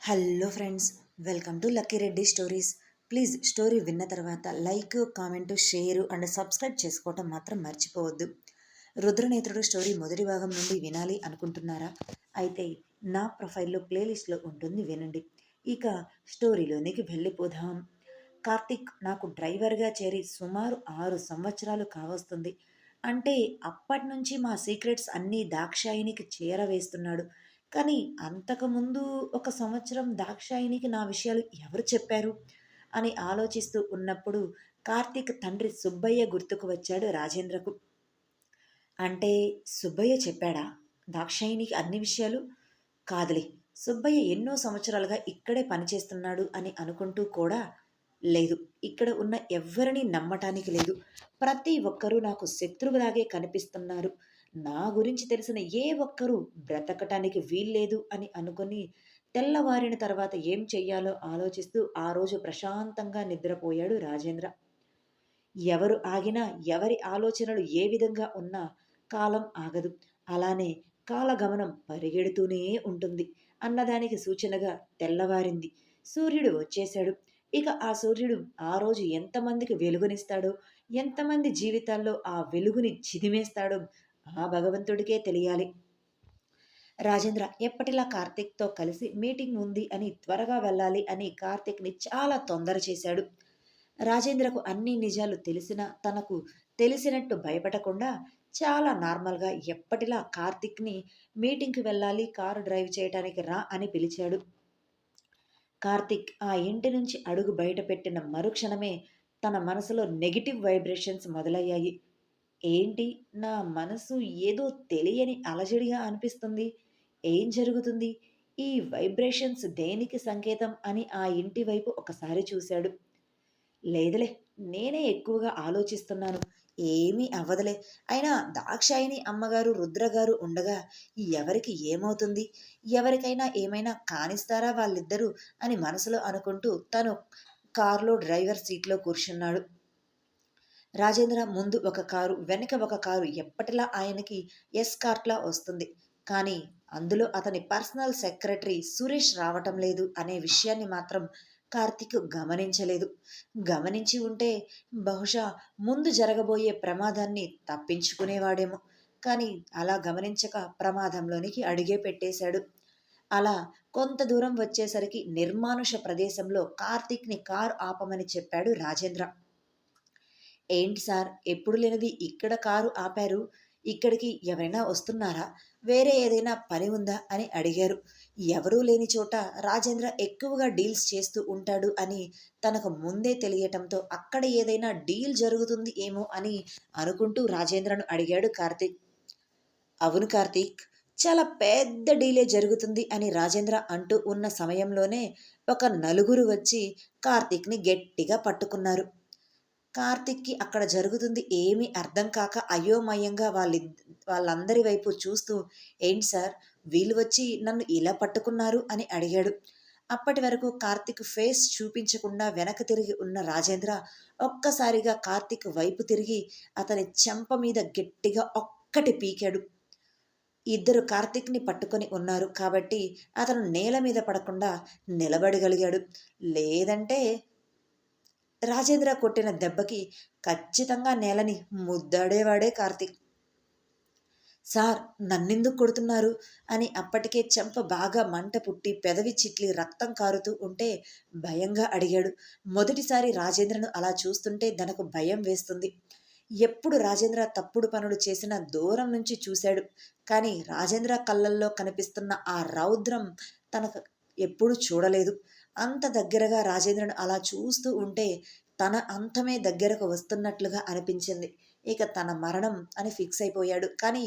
Hello friends welcome to lucky Reddy stories. Please story విన్న తర్వాత like comment share and subscribe చేసుకోవటం మాత్రం మర్చిపోవద్దు. రుద్రనేత్రుడు స్టోరీ మొదటి భాగం నుండి వినాలి అనుకుంటున్నారా? అయితే నా ప్రొఫైల్లో ప్లేలిస్ట్లో ఉంటుంది వినండి. ఇక స్టోరీలోనికి వెళ్ళిపోదాం. కార్తిక్ నాకు డ్రైవర్గా చేరి సుమారు ఆరు సంవత్సరాలు కావస్తుంది. అంటే అప్పటి నుంచి మా సీక్రెట్స్ అన్నీ దాక్షాయినికి చేరవేస్తున్నాడు. కానీ అంతకుముందు ఒక సంవత్సరం దాక్షాయినికి నా విషయాలు ఎవరు చెప్పారు? అని ఆలోచిస్తూ ఉన్నప్పుడు కార్తీక్ తండ్రి సుబ్బయ్య గుర్తుకు వచ్చాడు రాజేంద్రకు. అంటే సుబ్బయ్య చెప్పాడా? దాక్షాయినికి అన్ని విషయాలు? కాదులే సుబ్బయ్య ఎన్నో సంవత్సరాలుగా ఇక్కడే పనిచేస్తున్నాడు అని అనుకుంటూ కూడా లేదు. ఇక్కడ ఉన్న ఎవ్వరిని నమ్మటానికి లేదు. ప్రతి ఒక్కరూ నాకు శత్రువులాగే కనిపిస్తున్నారు. నా గురించి తెలిసిన ఏ ఒక్కరూ బ్రతకటానికి వీల్లేదు అని అనుకుని తెల్లవారిన తర్వాత ఏం చెయ్యాలో ఆలోచిస్తూ ఆ రోజు ప్రశాంతంగా నిద్రపోయాడు రాజేంద్ర. ఎవరు ఆగినా ఎవరి ఆలోచనలు ఏ విధంగా ఉన్నా కాలం ఆగదు. అలానే కాలగమనం పరిగెడుతూనే ఉంటుంది అన్నదానికి సూచనగా తెల్లవారింది. సూర్యుడు వచ్చేశాడు. ఇక ఆ సూర్యుడు ఆ రోజు ఎంతమందికి వెలుగునిస్తాడో ఎంతమంది జీవితాల్లో ఆ వెలుగుని చిదిమేస్తాడో ఆ భగవంతుడికే తెలియాలి. రాజేంద్ర ఎప్పటిలా కార్తిక్తో కలిసి మీటింగ్ ఉంది అని త్వరగా వెళ్ళాలి అని కార్తిక్ని చాలా తొందర చేశాడు. రాజేంద్రకు అన్ని నిజాలు తెలిసినా తనకు తెలిసినట్టు భయపడకుండా చాలా నార్మల్గా ఎప్పటిలా కార్తిక్ని మీటింగ్కి వెళ్ళాలి కారు డ్రైవ్ చేయడానికి రా అని పిలిచాడు. కార్తిక్ ఆ ఇంటి నుంచి అడుగు బయట పెట్టిన మరుక్షణమే తన మనసులో నెగిటివ్ వైబ్రేషన్స్ మొదలయ్యాయి. ఏంటి నా మనసు ఏదో తెలియని అలజడిగా అనిపిస్తుంది? ఏం జరుగుతుంది? ఈ వైబ్రేషన్స్ దేనికి సంకేతం అని ఆ ఇంటి వైపు ఒకసారి చూశాడు. లేదులే నేనే ఎక్కువగా ఆలోచిస్తున్నాను. ఏమీ అవ్వదులే. అయినా దాక్షాయిని అమ్మగారు రుద్రగారు ఉండగా ఎవరికి ఏమవుతుంది? ఎవరికైనా ఏమైనా కానిస్తారా వాళ్ళిద్దరూ అని మనసులో అనుకుంటూ తను కారులో డ్రైవర్ సీట్లో కూర్చున్నాడు. రాజేంద్ర ముందు ఒక కారు వెనక ఒక కారు ఎప్పటిలా ఆయనకి ఎస్కార్ట్లా వస్తుంది. కానీ అందులో అతని పర్సనల్ సెక్రటరీ సురేష్ రావటం లేదు అనే విషయాన్ని మాత్రం కార్తిక్ గమనించలేదు. గమనించి ఉంటే బహుశా ముందు జరగబోయే ప్రమాదాన్ని తప్పించుకునేవాడేమో. కానీ అలా గమనించక ప్రమాదంలోనికి అడిగే పెట్టేశాడు. అలా కొంత దూరం వచ్చేసరికి నిర్మానుష ప్రదేశంలో కార్తీక్ని కారు ఆపమని చెప్పాడు రాజేంద్ర. ఏంటి సార్? ఎప్పుడు లేనిది ఇక్కడ కారు ఆపారు? ఇక్కడికి ఎవరైనా వస్తున్నారా? వేరే ఏదైనా పని ఉందా? అని అడిగారు. ఎవరూ లేని చోట రాజేంద్ర ఎక్కువగా డీల్స్ చేస్తూ ఉంటాడు అని తనకు ముందే తెలియటంతో అక్కడ ఏదైనా డీల్ జరుగుతుంది ఏమో అని అనుకుంటూ రాజేంద్రను అడిగాడు కార్తీక్. అవును కార్తీక్ చాలా పెద్ద డీలే జరుగుతుంది అని రాజేంద్ర అంటూ ఉన్న సమయంలోనే ఒక నలుగురు వచ్చి కార్తీక్ని గట్టిగా పట్టుకున్నారు. కార్తిక్కి అక్కడ జరుగుతుంది ఏమీ అర్థం కాక అయోమయంగా వాళ్ళ వాళ్ళందరి వైపు చూస్తూ ఏంటి సార్? వీళ్ళు వచ్చి నన్ను ఇలా పట్టుకున్నారు? అని అడిగాడు. అప్పటి వరకు కార్తిక్ ఫేస్ చూపించకుండా వెనక తిరిగి ఉన్న రాజేంద్ర ఒక్కసారిగా కార్తిక్ వైపు తిరిగి అతని చెంప మీద గట్టిగా ఒక్కటి పీకాడు. ఇద్దరు కార్తిక్ని పట్టుకొని ఉన్నారు కాబట్టి అతను నేల మీద పడకుండా నిలబడగలిగాడు. లేదంటే రాజేంద్ర కొట్టిన దెబ్బకి ఖచ్చితంగా నేలని ముద్దాడేవాడే కార్తీక్. సార్ నన్నెందుకు కొడుతున్నారు? అని అప్పటికే చెంప బాగా మంట పుట్టి పెదవి చిట్లి రక్తం కారుతూ ఉంటే భయంగా అడిగాడు. మొదటిసారి రాజేంద్రను అలా చూస్తుంటే తనకు భయం వేస్తుంది. ఎప్పుడు రాజేంద్ర తప్పుడు పనులు చేసిన దూరం నుంచి చూశాడు. కానీ రాజేంద్ర కళ్ళల్లో కనిపిస్తున్న ఆ రౌద్రం తనకు ఎప్పుడు చూడలేదు. అంత దగ్గరగా రాజేంద్రను అలా చూస్తూ ఉంటే తన అంతమే దగ్గరకు వస్తున్నట్లుగా అనిపించింది. ఇక తన మరణం అని ఫిక్స్ అయిపోయాడు. కానీ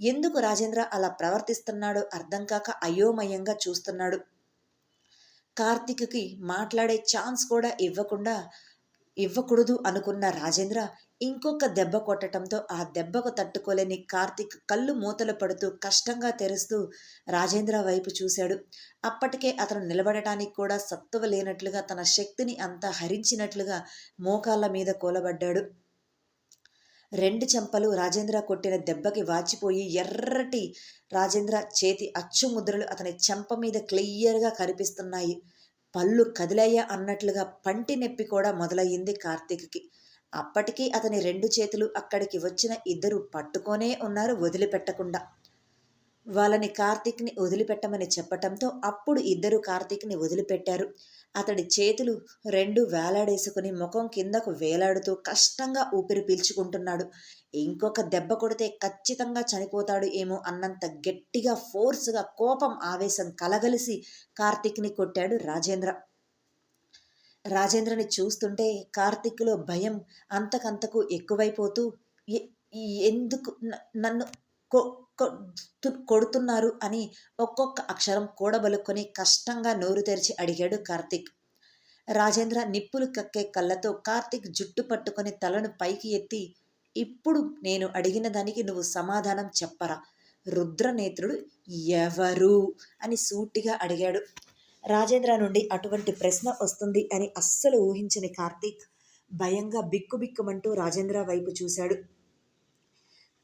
ఎందుకు రాజేంద్ర అలా ప్రవర్తిస్తున్నాడో అర్థం కాక అయోమయంగా చూస్తున్నాడు. కార్తిక్కి మాట్లాడే ఛాన్స్ కూడా ఇవ్వకుండా ఇవ్వకూడదు అనుకున్న రాజేంద్ర ఇంకొక దెబ్బ కొట్టడంతో ఆ దెబ్బకు తట్టుకోలేని కార్తిక్ కళ్ళు మూతలు పడుతూ కష్టంగా తెరుస్తూ రాజేంద్ర వైపు చూశాడు. అప్పటికే అతను నిలబడటానికి కూడా సత్తువ లేనట్లుగా తన శక్తిని అంతా హరించినట్లుగా మోకాళ్ళ మీద కూలబడ్డాడు. రెండు చెంపలు రాజేంద్ర కొట్టిన దెబ్బకి వాచిపోయి ఎర్రటి రాజేంద్ర చేతి అచ్చుముద్రలు అతని చెంప మీద క్లియర్గా కనిపిస్తున్నాయి పళ్ళు కదిలయ్యా అన్నట్లుగా పంటి నొప్పి కూడా మొదలయ్యింది కార్తీక్కి. అప్పటికీ అతని రెండు చేతులు అక్కడికి వచ్చిన ఇద్దరు పట్టుకొనే ఉన్నారు వదిలిపెట్టకుండా. వాళ్ళని కార్తీక్ని వదిలిపెట్టమని చెప్పటంతో అప్పుడు ఇద్దరు కార్తీక్ని వదిలిపెట్టారు. అతడి చేతులు రెండు వేలాడేసుకుని ముఖం కిందకు వేలాడుతూ కష్టంగా ఊపిరి పీల్చుకుంటున్నాడు. ఇంకొక దెబ్బ కొడితే ఖచ్చితంగా చనిపోతాడు ఏమో అన్నంత గట్టిగా ఫోర్స్గా కోపం ఆవేశం కలగలిసి కార్తీక్ని కొట్టాడు రాజేంద్ర. రాజేంద్రని చూస్తుంటే కార్తీక్లో భయం అంతకంతకు ఎక్కువైపోతూ ఎందుకు నన్ను కొడుతున్నారు అని ఒక్కొక్క అక్షరం కూడబలుకొని కష్టంగా నోరు తెరిచి అడిగాడు కార్తిక్. రాజేంద్ర నిప్పులు కక్కే కళ్ళతో కార్తిక్ జుట్టు పట్టుకొని తలను పైకి ఎత్తి ఇప్పుడు నేను అడిగిన దానికి నువ్వు సమాధానం చెప్పరా? రుద్రనేత్రుడు ఎవరు? అని సూటిగా అడిగాడు. రాజేంద్ర నుండి అటువంటి ప్రశ్న వస్తుంది అని అస్సలు ఊహించని కార్తీక్ భయంగా బిక్కుబిక్కుమంటూ రాజేంద్ర వైపు చూశాడు.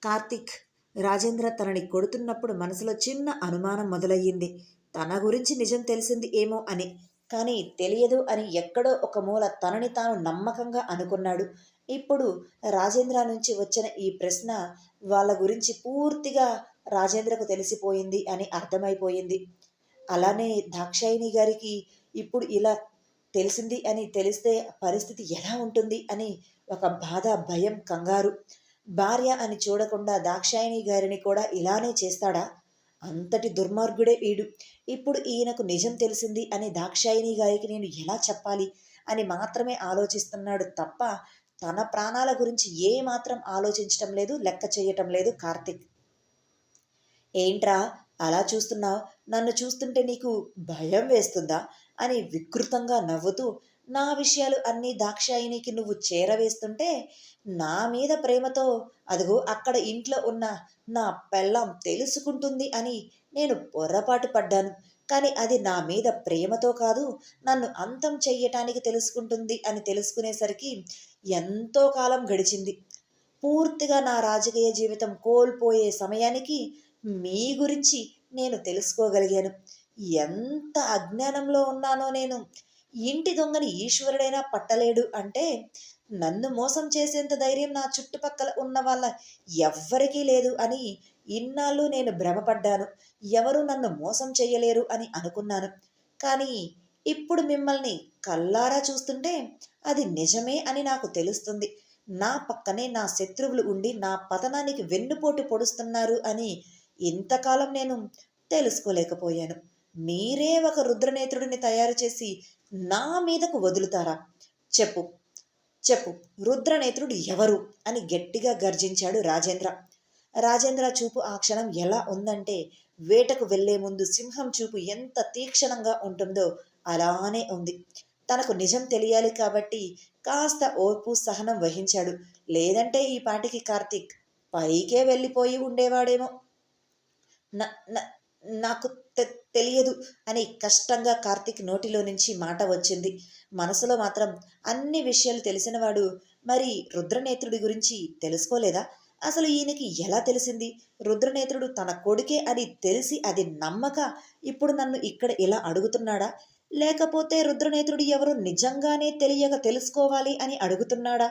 కార్తీక్ రాజేంద్ర తనని కొడుతున్నప్పుడు మనసులో చిన్న అనుమానం మొదలయ్యింది. తన గురించి నిజం తెలిసింది ఏమో అని. కానీ తెలియదు అని ఎక్కడో ఒక మూల తనని తాను నమ్మకంగా అనుకున్నాడు. ఇప్పుడు రాజేంద్ర నుంచి వచ్చిన ఈ ప్రశ్న వాళ్ళ గురించి పూర్తిగా రాజేంద్రకు తెలిసిపోయింది అని అర్థమైపోయింది. అలానే దాక్షాయిని గారికి ఇప్పుడు ఇలా తెలిసింది అని తెలిస్తే పరిస్థితి ఎలా ఉంటుంది అని ఒక బాధ భయం కంగారు. భార్య అని చూడకుండా దాక్షాయణి గారిని కూడా ఇలానే చేస్తాడా? అంతటి దుర్మార్గుడే వీడు. ఇప్పుడు ఈయనకు నిజం తెలిసింది అని దాక్షాయిని గారికి నేను ఎలా చెప్పాలి? అని మాత్రమే ఆలోచిస్తున్నాడు తప్ప తన ప్రాణాల గురించి ఏ మాత్రం ఆలోచించటం లేదు లెక్క చేయటం లేదు కార్తిక్. ఏంట్రా అలా చూస్తున్నావు? నన్ను చూస్తుంటే నీకు భయం వేస్తుందా? అని వికృతంగా నవ్వుతూ నా విషయాలు అన్నీ దాక్షాయినికి నువ్వు చేరవేస్తుంటే నా మీద ప్రేమతో అదిగో అక్కడ ఇంట్లో ఉన్న నా పెళ్ళం తెలుసుకుంటుంది అని నేను పొరపాటు పడ్డాను. కానీ అది నా మీద ప్రేమతో కాదు నన్ను అంతం చెయ్యటానికి తెలుసుకుంటుంది అని తెలుసుకునేసరికి ఎంతో కాలం గడిచింది. పూర్తిగా నా రాజకీయ జీవితం కోల్పోయే సమయానికి మీ గురించి నేను తెలుసుకోగలిగాను. ఎంత అజ్ఞానంలో ఉన్నానో నేను ఇంటి దొంగని ఈశ్వరుడైనా పట్టలేడు అంటే నన్ను మోసం చేసేంత ధైర్యం నా చుట్టుపక్కల ఉన్న వాళ్ళ ఎవ్వరికీ లేదు అని ఇన్నాళ్ళు నేను భ్రమపడ్డాను. ఎవరు నన్ను మోసం చేయలేరు అని అనుకున్నాను. కానీ ఇప్పుడు మిమ్మల్ని కల్లారా చూస్తుంటే అది నిజమే అని నాకు తెలుస్తుంది. నా పక్కనే నా శత్రువులు ఉండి నా పతనానికి వెన్నుపోటు పొడుస్తున్నారు అని ఇంతకాలం నేను తెలుసుకోలేకపోయాను. మీరే ఒక రుద్రనేత్రుడిని తయారు చేసి నా మీదకు వదులుతారా? చెప్పు. చెప్పు. రుద్రనేత్రుడు ఎవరు? అని గట్టిగా గర్జించాడు రాజేంద్ర. రాజేంద్ర చూపు ఆ క్షణం ఎలా ఉందంటే వేటకు వెళ్ళే ముందు సింహం చూపు ఎంత తీక్షణంగా ఉంటుందో అలానే ఉంది. తనకు నిజం తెలియాలి కాబట్టి కాస్త ఓర్పు సహనం వహించాడు. లేదంటే ఈ పాటికి కార్తీక్ పైకే వెళ్ళిపోయి ఉండేవాడేమో. నాకు తెలియదు అని కష్టంగా కార్తిక్ నోటిలో నుంచి మాట వచ్చింది. మనసులో మాత్రం అన్ని విషయాలు తెలిసినవాడు మరి రుద్రనేత్రుడి గురించి తెలుసుకోలేదా? అసలు ఈయనకి ఎలా తెలిసింది? రుద్రనేత్రుడు తన కొడుకే అని తెలిసి అది నమ్మక ఇప్పుడు నన్ను ఇక్కడ ఇలా అడుగుతున్నాడా? లేకపోతే రుద్రనేత్రుడు ఎవరు నిజంగానే తెలియక తెలుసుకోవాలి అని అడుగుతున్నాడా?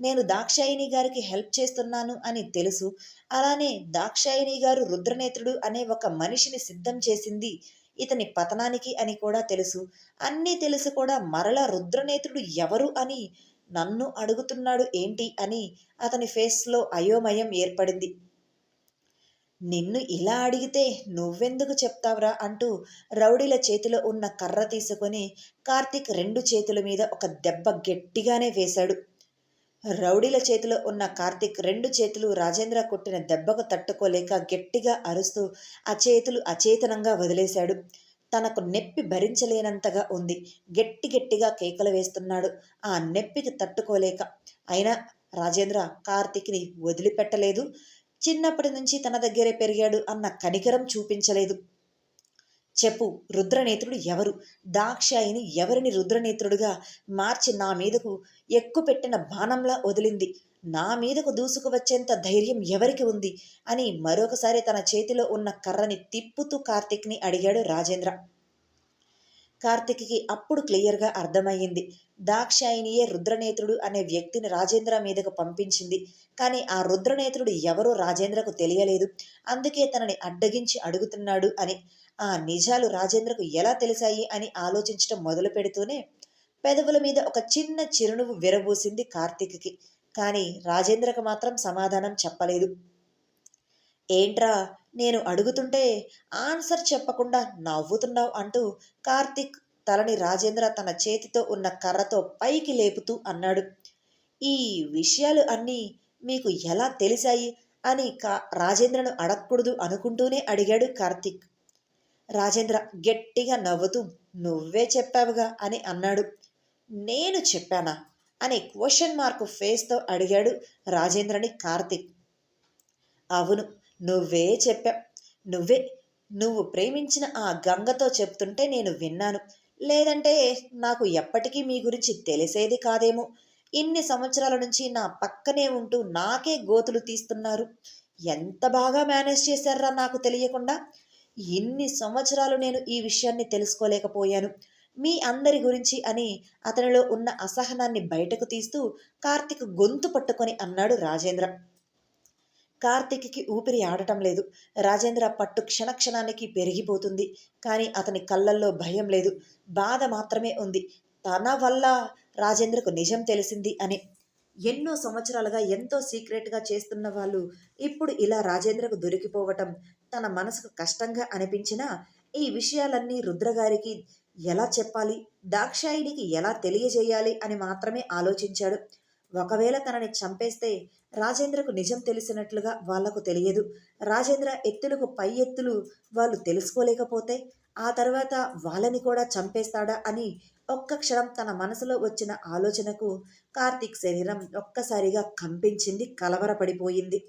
నేను దాక్షాయిని గారికి హెల్ప్ చేస్తున్నాను అని తెలుసు. అలానే దాక్షాయిని గారు రుద్రనేత్రుడు అనే ఒక మనిషిని సిద్ధం చేసింది ఇతని పతనానికి అని కూడా తెలుసు. అన్నీ తెలుసు కూడా మరల రుద్రనేత్రుడు ఎవరు అని నన్ను అడుగుతున్నాడు ఏంటి అని అతని ఫేస్లో అయోమయం ఏర్పడింది. నిన్ను ఇలా అడిగితే నువ్వెందుకు చెప్తావురా అంటూ రౌడీల చేతిలో ఉన్న కర్ర తీసుకొని కార్తీక్ రెండు చేతుల మీద ఒక దెబ్బ గట్టిగానే వేశాడు. రౌడీల చేతిలో ఉన్న కార్తిక్ రెండు చేతులు రాజేంద్ర కొట్టిన దెబ్బకు తట్టుకోలేక గట్టిగా అరుస్తూ ఆ చేతులు అచేతనంగా వదిలేశాడు. తనకు నొప్పి భరించలేనంతగా ఉంది. గట్టి గట్టిగా కేకలు వేస్తున్నాడు. ఆ నొప్పికి తట్టుకోలేక. అయినా రాజేంద్ర కార్తిక్ని వదిలిపెట్టలేదు. చిన్నప్పటి నుంచి తన దగ్గరే పెరిగాడు అన్న కనికరం చూపించలేదు. చెప్పు రుద్రనేత్రుడు ఎవరు? దాక్షాయిని ఎవరిని రుద్రనేత్రుడుగా మార్చి నా మీదకు ఎక్కుపెట్టిన బాణంలా వదిలింది? నా మీదకు దూసుకువచ్చేంత ధైర్యం ఎవరికి ఉంది? అని మరొకసారి తన చేతిలో ఉన్న కర్రని తిప్పుతూ కార్తిక్ని అడిగాడు రాజేంద్ర. కార్తిక్కి అప్పుడు క్లియర్గా అర్థమయ్యింది. దాక్షాయినియే రుద్రనేత్రుడు అనే వ్యక్తిని రాజేంద్ర మీదకు పంపించింది. కానీ ఆ రుద్రనేత్రుడు ఎవరో రాజేంద్రకు తెలియలేదు. అందుకే తనని అడ్డగించి అడుగుతున్నాడు అని. ఆ నిజాలు రాజేంద్రకు ఎలా తెలిసాయి అని ఆలోచించడం మొదలు పెడుతూనే పెదవుల మీద ఒక చిన్న చిరునవ్వు విరబూసింది కార్తిక్కి. కానీ రాజేంద్రకు మాత్రం సమాధానం చెప్పలేదు. ఏంట్రా? నేను అడుగుతుంటే ఆన్సర్ చెప్పకుండా నవ్వుతున్నావు అంటూ కార్తిక్ తలని రాజేంద్ర తన చేతితో ఉన్న కర్రతో పైకి లేపుతూ అన్నాడు. ఈ విషయాలు అన్నీ మీకు ఎలా తెలిసాయి? అని కా రాజేంద్రను అడగకూడదు అనుకుంటూనే అడిగాడు కార్తిక్. రాజేంద్ర గట్టిగా నవ్వుతూ నువ్వే చెప్పావుగా అని అన్నాడు. నేను చెప్పానా? అనే క్వశ్చన్ మార్క్ ఫేస్తో అడిగాడు రాజేంద్రని కార్తిక్. అవును నువ్వే చెప్పా నువ్వే నువ్వు ప్రేమించిన ఆ గంగతో చెప్తుంటే నేను విన్నాను. లేదంటే నాకు ఎప్పటికీ మీ గురించి తెలిసేది కాదేమో. ఇన్ని సంవత్సరాల నుంచి నా పక్కనే ఉంటూ నాకే గోతులు తీస్తున్నారు. ఎంత బాగా మేనేజ్ చేశారా నాకు తెలియకుండా? ఇన్ని సంవత్సరాలు నేను ఈ విషయాన్ని తెలుసుకోలేకపోయాను. మీ అందరి గురించి అని అతనిలో ఉన్న అసహనాన్ని బయటకు తీస్తూ కార్తిక్ గొంతు పట్టుకొని అన్నాడు రాజేంద్ర. కార్తిక్కి ఊపిరి ఆడటం లేదు. రాజేంద్ర పట్టు క్షణక్షణానికి పెరిగిపోతుంది. కానీ అతని కళ్ళల్లో భయం లేదు. బాధ మాత్రమే ఉంది. తన వల్ల రాజేంద్రకు నిజం తెలిసింది అని. ఎన్నో సంవత్సరాలుగా ఎంతో సీక్రెట్గా చేస్తున్న వాళ్ళు ఇప్పుడు ఇలా రాజేంద్రకు దొరికిపోవటం తన మనసుకు కష్టంగా అనిపించినా ఈ విషయాలన్నీ రుద్రగారికి ఎలా చెప్పాలి? దాక్షాయినికి ఎలా తెలియజేయాలి అని మాత్రమే ఆలోచించాడు. ఒకవేళ తనని చంపేస్తే రాజేంద్రకు నిజం తెలిసినట్లుగా వాళ్ళకు తెలియదు. రాజేంద్ర ఎత్తులకు పై ఎత్తులు వాళ్ళు తెలుసుకోలేకపోతే ఆ తర్వాత వాళ్ళని కూడా చంపేస్తాడా అని ఒక్క క్షణం తన మనసులో వచ్చిన ఆలోచనకు కార్తీక్ శరీరం ఒక్కసారిగా కంపించింది కలవరపడిపోయింది.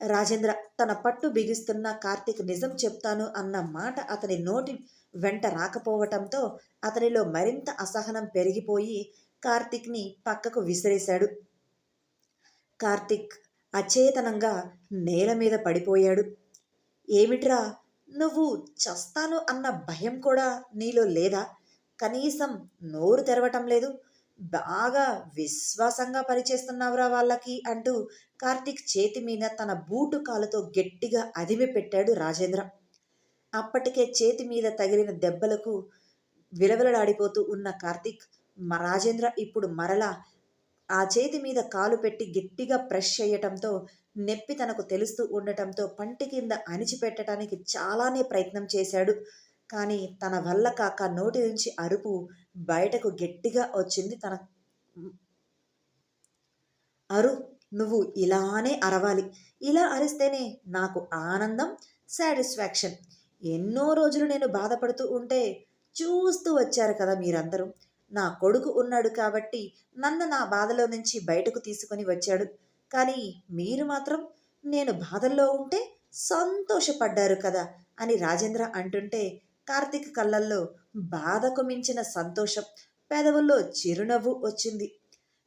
రాజేంద్ర తన పట్టు బిగిస్తున్న కార్తీక్ నిజం చెప్తాను అన్న మాట అతని నోటి వెంట రాకపోవటంతో అతనిలో మరింత అసహనం పెరిగిపోయి కార్తీక్ని పక్కకు విసిరేశాడు. కార్తిక్ అచేతనంగా నేల మీద పడిపోయాడు. ఏమిట్రా నువ్వు చస్తాను అన్న భయం కూడా నీలో లేదా? కనీసం నోరు తెరవటం లేదు. బాగా విశ్వాసంగా పనిచేస్తున్నావురా వాళ్ళకి అంటూ కార్తిక్ చేతి మీద తన బూటు కాలుతో గట్టిగా అదిమి పెట్టాడు రాజేంద్ర. అప్పటికే చేతి మీద తగిలిన దెబ్బలకు విలవిలలాడిపోతూ ఉన్న కార్తిక్ రాజేంద్ర ఇప్పుడు మరలా ఆ చేతి మీద కాలు పెట్టి గట్టిగా ప్రెష్ చేయటంతో నొప్పి తనకు తెలుస్తూ ఉండటంతో పంటి కింద అణిచిపెట్టడానికి చాలానే ప్రయత్నం చేశాడు. కానీ తన వల్ల కాక నోటి నుంచి అరుపు బయటకు గట్టిగా వచ్చింది తన అరు నువ్వు ఇలానే అరవాలి. ఇలా అరిస్తేనే నాకు ఆనందం సాటిస్ఫాక్షన్. ఎన్నో రోజులు నేను బాధపడుతూ ఉంటే చూస్తూ వచ్చారు కదా మీరందరూ. నా కొడుకు ఉన్నాడు కాబట్టి నన్ను నా బాధలో నుంచి బయటకు తీసుకొని వచ్చాడు. కానీ మీరు మాత్రం నేను బాధల్లో ఉంటే సంతోషపడ్డారు కదా అని రాజేంద్ర అంటుంటే కార్తీక్ కళ్ళల్లో బాధకు మించిన సంతోషం పెదవుల్లో చిరునవ్వు వచ్చింది.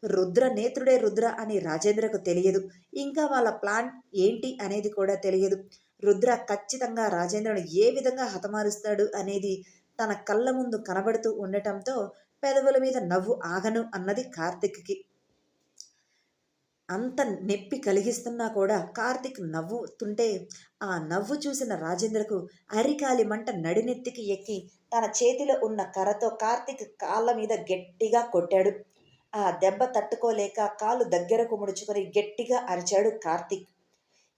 రుద్ర నేత్రుడే రుద్ర అని రాజేంద్రకు తెలియదు. ఇంకా వాళ్ళ ప్లాన్ ఏంటి అనేది కూడా తెలియదు. రుద్ర ఖచ్చితంగా రాజేంద్రను ఏ విధంగా హతమారుస్తాడు అనేది తన కళ్ళ ముందు కనబడుతూ ఉండటంతో పెదవుల మీద నవ్వు ఆగను అన్నది కార్తిక్కి. అంత నొప్పి కలిగిస్తున్నా కూడా కార్తిక్ నవ్వుతుంటే ఆ నవ్వు చూసిన రాజేంద్రకు అరికాలి మంట నడినెత్తికి ఎక్కి తన చేతిలో ఉన్న కర్రతో కార్తిక్ కాళ్ళ మీద గట్టిగా కొట్టాడు. ఆ దెబ్బ తట్టుకోలేక కాలు దగ్గరకు ముడుచుకొని గట్టిగా అరిచాడు కార్తిక్.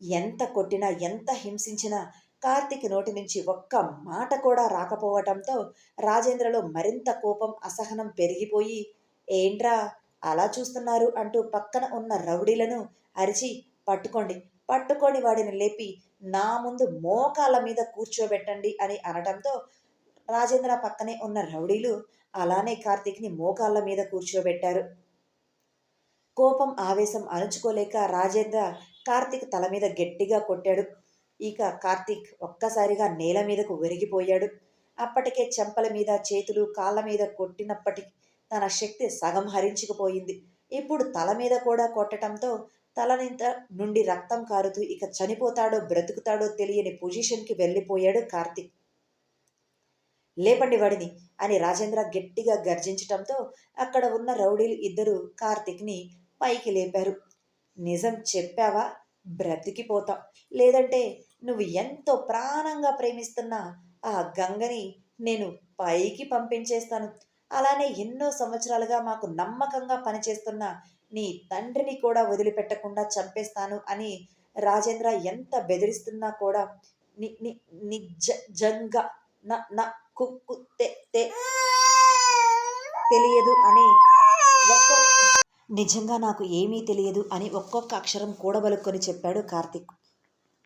ఎంత కొట్టినా ఎంత హింసించినా కార్తిక్ నోటి నుంచి ఒక్క మాట కూడా రాకపోవటంతో రాజేంద్రలో మరింత కోపం అసహనం పెరిగిపోయి ఏంట్రా అలా చూస్తున్నారు అంటూ పక్కన ఉన్న రౌడీలను అరిచి పట్టుకోండి పట్టుకొని వాడిని లేపి నా ముందు మోకాళ్ళ మీద కూర్చోబెట్టండి అని అనటంతో రాజేంద్ర పక్కనే ఉన్న రౌడీలు అలానే కార్తీక్ని మోకాళ్ళ మీద కూర్చోబెట్టారు. కోపం ఆవేశం అణుచుకోలేక రాజేంద్ర కార్తీక్ తల మీద గట్టిగా కొట్టాడు. ఇక కార్తీక్ ఒక్కసారిగా నేల మీదకు ఒరిగిపోయాడు. అప్పటికే చెంపల మీద చేతులు కాళ్ళ మీద కొట్టినప్పటికీ తన శక్తి సగం హరించుకుపోయింది. ఇప్పుడు తల మీద కూడా కొట్టడంతో తలనింత నుండి రక్తం కారుతూ ఇక చనిపోతాడో బ్రతుకుతాడో తెలియని పొజిషన్కి వెళ్ళిపోయాడు కార్తిక్. లేపండి వాడిని అని రాజేంద్ర గట్టిగా గర్జించటంతో అక్కడ ఉన్న రౌడీలు ఇద్దరు కార్తిక్ని పైకి లేపారు. నిజం చెప్పావా? బ్రతికిపోతాం లేదంటే నువ్వు ఎంతో ప్రాణంగా ప్రేమిస్తున్న ఆ గంగని నేను పైకి పంపించేస్తాను. అలానే ఎన్నో సంవత్సరాలుగా మాకు నమ్మకంగా పనిచేస్తున్న నీ తండ్రిని కూడా వదిలిపెట్టకుండా చంపేస్తాను అని రాజేంద్ర ఎంత బెదిరిస్తున్నా కూడా ని నిజంగా నా నా కుక్కు తెలియదు అని ఒక్క నిజంగా నాకు ఏమీ తెలియదు అని ఒక్కొక్క అక్షరం కూడబలుక్కొని చెప్పాడు కార్తిక్.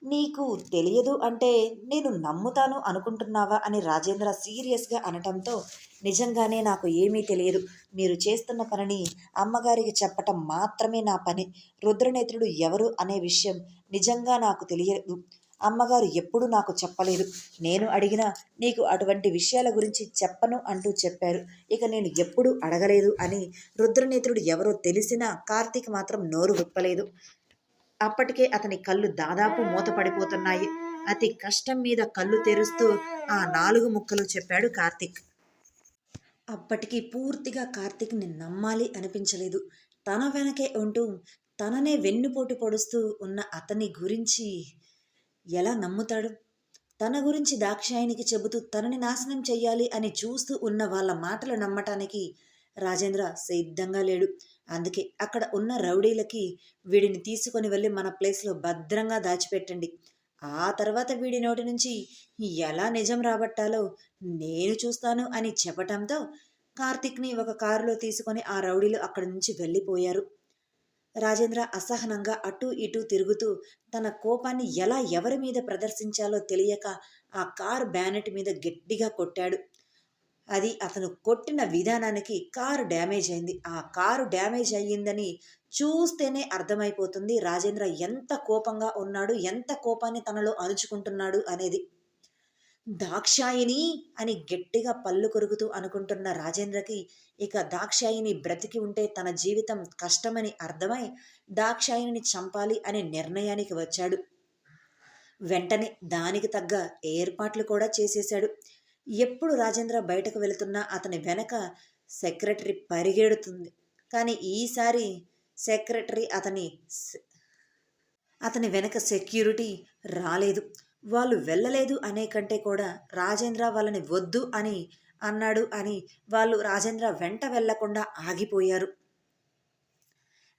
నీకు తెలియదు అంటే నేను నమ్ముతాను అనుకుంటున్నావా అని రాజేంద్ర సీరియస్గా అనటంతో నిజంగానే నాకు ఏమీ తెలియదు. మీరు చేస్తున్న పనిని అమ్మగారికి చెప్పటం మాత్రమే నా పని. రుద్రనేత్రుడు ఎవరు అనే విషయం నిజంగా నాకు తెలియదు. అమ్మగారు ఎప్పుడూ నాకు చెప్పలేదు. నేను అడిగినా నీకు అటువంటి విషయాల గురించి చెప్పను అంటూ చెప్పారు. ఇక నేను ఎప్పుడూ అడగలేదు అని రుద్రనేత్రుడు ఎవరో తెలిసినా కార్తీక్ మాత్రం నోరు విప్పలేదు. అప్పటికే అతని కళ్ళు దాదాపు మూతపడిపోతున్నాయి. అతి కష్టం మీద కళ్ళు తెరుస్తూ ఆ నాలుగు ముక్కలు చెప్పాడు కార్తీక్. అప్పటికి పూర్తిగా కార్తీక్ని నమ్మాలి అనిపించలేదు. తన వెనకే ఉంటూ తననే వెన్నుపోటు పొడుస్తూ ఉన్న అతని గురించి ఎలా నమ్ముతాడు? తన గురించి దాక్షాయనికి చెబుతూ తనని నాశనం చెయ్యాలి అని చూస్తూ ఉన్న వాళ్ళ మాటలు నమ్మటానికి రాజేంద్ర సిద్ధంగా లేడు. అందుకే అక్కడ ఉన్న రౌడీలకి వీడిని తీసుకొని వెళ్ళి మన ప్లేస్లో భద్రంగా దాచిపెట్టండి. ఆ తర్వాత వీడి నోటి నుంచి ఎలా నిజం రాబట్టాలో నేను చూస్తాను అని చెప్పటంతో కార్తిక్ని ఒక కారులో తీసుకొని ఆ రౌడీలు అక్కడి నుంచి వెళ్ళిపోయారు. రాజేంద్ర అసహనంగా అటూ ఇటూ తిరుగుతూ తన కోపాన్ని ఎలా ఎవరి మీద ప్రదర్శించాలో తెలియక ఆ కారు బ్యానెట్ మీద గట్టిగా కొట్టాడు. అది అతను కొట్టిన విధానానికి కారు డ్యామేజ్ అయింది. ఆ కారు డ్యామేజ్ అయ్యిందని చూస్తేనే అర్థమైపోతుంది రాజేంద్ర ఎంత కోపంగా ఉన్నాడు ఎంత కోపాన్ని తనలో అణుచుకుంటున్నాడు అనేది. దాక్షాయిని అని గట్టిగా పళ్ళు కొరుకుతూ అనుకుంటున్న రాజేంద్రకి ఇక దాక్షాయిని బ్రతికి ఉంటే తన జీవితం కష్టమని అర్థమై దాక్షాయిని చంపాలి అనే నిర్ణయానికి వచ్చాడు. వెంటనే దానికి తగ్గ ఏర్పాట్లు కూడా చేసేశాడు. ఎప్పుడు రాజేంద్ర బయటకు వెళుతున్నా అతని వెనక సెక్రటరీ పరిగెడుతుంది. కానీ ఈసారి సెక్రటరీ అతని అతని వెనక సెక్యూరిటీ రాలేదు. వాళ్ళు వెళ్ళలేదు అనే కంటే కూడా రాజేంద్ర వాళ్ళని వద్దు అని అన్నాడు అని వాళ్ళు రాజేంద్ర వెంట వెళ్ళకుండా ఆగిపోయారు.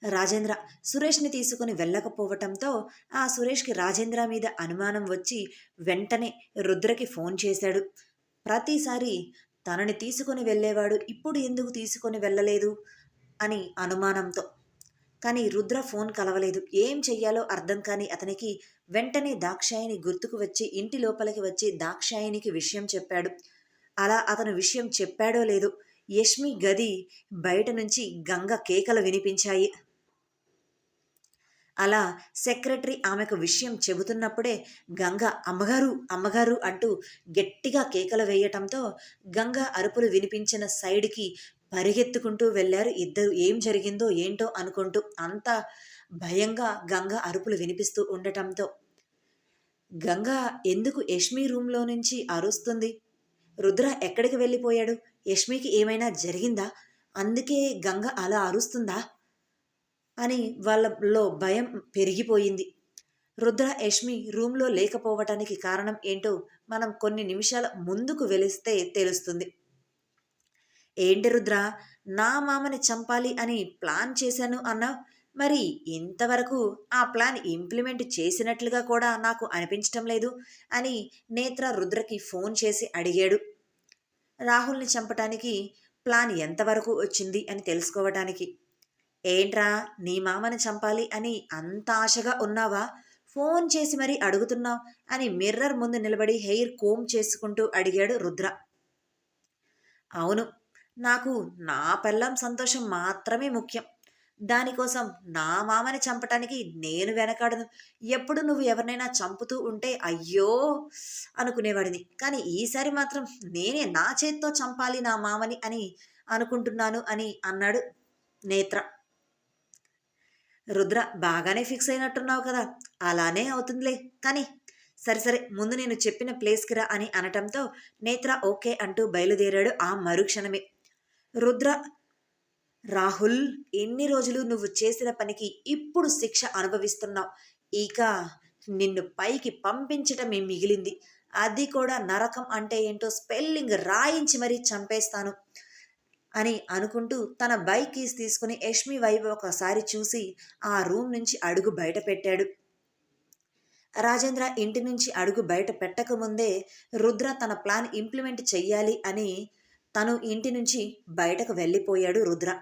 రాజేంద్ర సురేష్ని తీసుకుని వెళ్ళకపోవటంతో ఆ సురేష్కి రాజేంద్ర మీద అనుమానం వచ్చి వెంటనే రుద్రకి ఫోన్ చేశాడు. ప్రతిసారి తనని తీసుకొని వెళ్ళేవాడు ఇప్పుడు ఎందుకు తీసుకొని వెళ్ళలేదు అని అనుమానంతో. కానీ రుద్ర ఫోన్ కలవలేదు. ఏం చెయ్యాలో అర్థం కాని అతనికి వెంటనే దాక్షాయిని గుర్తుకు వచ్చి ఇంటి లోపలికి వచ్చి దాక్షాయినికి విషయం చెప్పాడు. అలా అతను విషయం చెప్పాడో లేదో యష్మి గది బయట నుంచి గంగ కేకలు వినిపించాయి. అలా సెక్రటరీ ఆమెకు విషయం చెబుతున్నప్పుడే గంగ అమ్మగారు అమ్మగారు అంటూ గట్టిగా కేకలు వేయటంతో గంగ అరుపులు వినిపించిన సైడ్కి పరిగెత్తుకుంటూ వెళ్ళారు. ఇద్దరు ఏం జరిగిందో ఏంటో అనుకుంటూ అంత భయంగా గంగ అరుపులు వినిపిస్తూ ఉండటంతో గంగ ఎందుకు యష్మి రూమ్లో నుంచి అరుస్తుంది? రుద్ర ఎక్కడికి వెళ్ళిపోయాడు? యష్మికి ఏమైనా జరిగిందా? అందుకే గంగ అలా అరుస్తుందా? అని వాళ్ళలో భయం పెరిగిపోయింది. రుద్ర యష్మి రూమ్లో లేకపోవటానికి కారణం ఏంటో మనం కొన్ని నిమిషాల ముందుకు వెలిస్తే తెలుస్తుంది. ఏంటి రుద్ర? నా మామని చంపాలి అని ప్లాన్ చేశాను అన్నా. మరి ఇంతవరకు ఆ ప్లాన్ ఇంప్లిమెంట్ చేసినట్లుగా కూడా నాకు అనిపించటం లేదు అని నేత్ర రుద్రకి ఫోన్ చేసి అడిగాడు. రాహుల్ని చంపటానికి ప్లాన్ ఎంతవరకు వచ్చింది అని తెలుసుకోవటానికి. ఏంట్రా నీ మామని చంపాలి అని అంత ఆశగా ఉన్నావా? ఫోన్ చేసి మరీ అడుగుతున్నావు అని మిర్రర్ ముందు నిలబడి హెయిర్ కోమ్ చేసుకుంటూ అడిగాడు రుద్ర. అవును నాకు నా పెళ్ళం సంతోషం మాత్రమే ముఖ్యం. దానికోసం నా మామని చంపటానికి నేను వెనకాడను. ఎప్పుడు నువ్వు ఎవరినైనా చంపుతూ ఉంటే అయ్యో అనుకునేవాడిని. కానీ ఈసారి మాత్రం నేనే నా చేత్తో చంపాలి నా మామని అని అనుకుంటున్నాను అని అన్నాడు నేత్ర. రుద్ర బాగానే ఫిక్స్ అయినట్టున్నావు కదా. అలానే అవుతుందిలే. కానీ సరే సరే ముందు నేను చెప్పిన ప్లేస్కి రా అని అనటంతో నేత్ర ఓకే అంటూ బయలుదేరాడు ఆ మరుక్షణమే. రుద్ర. రాహుల్ ఎన్ని రోజులు నువ్వు చేసిన పనికి ఇప్పుడు శిక్ష అనుభవిస్తున్నావు? ఇక నిన్ను పైకి పంపించటమే మిగిలింది. అది కూడా నరకం అంటే ఏంటో స్పెల్లింగ్ రాయించి మరీ చంపేస్తాను అని అనుకుంటూ తన బైక్ కీస్ తీసుకుని యష్మి వైపు ఒకసారి చూసి ఆ రూమ్ నుంచి అడుగు బయట పెట్టాడు రాజేంద్ర ఇంటి నుంచి అడుగు బయట పెట్టకముందే రుద్ర తన ప్లాన్ ఇంప్లిమెంట్ చెయ్యాలి అని తను ఇంటి నుంచి బయటకు వెళ్ళిపోయాడు రుద్ర.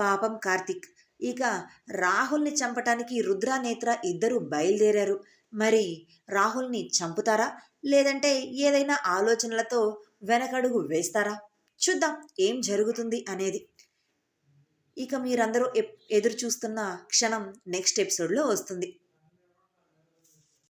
పాపం కార్తిక్. ఇక రాహుల్ని చంపటానికి రుద్ర నేత్ర ఇద్దరు బయలుదేరారు. మరి రాహుల్ని చంపుతారా? లేదంటే ఏదైనా ఆలోచనలతో వెనకడుగు వేస్తారా? చూద్దాం ఏం జరుగుతుంది అనేది. ఇక మీరందరూ ఎప్- ఎదురు చూస్తున్న క్షణం నెక్స్ట్ ఎపిసోడ్లో వస్తుంది.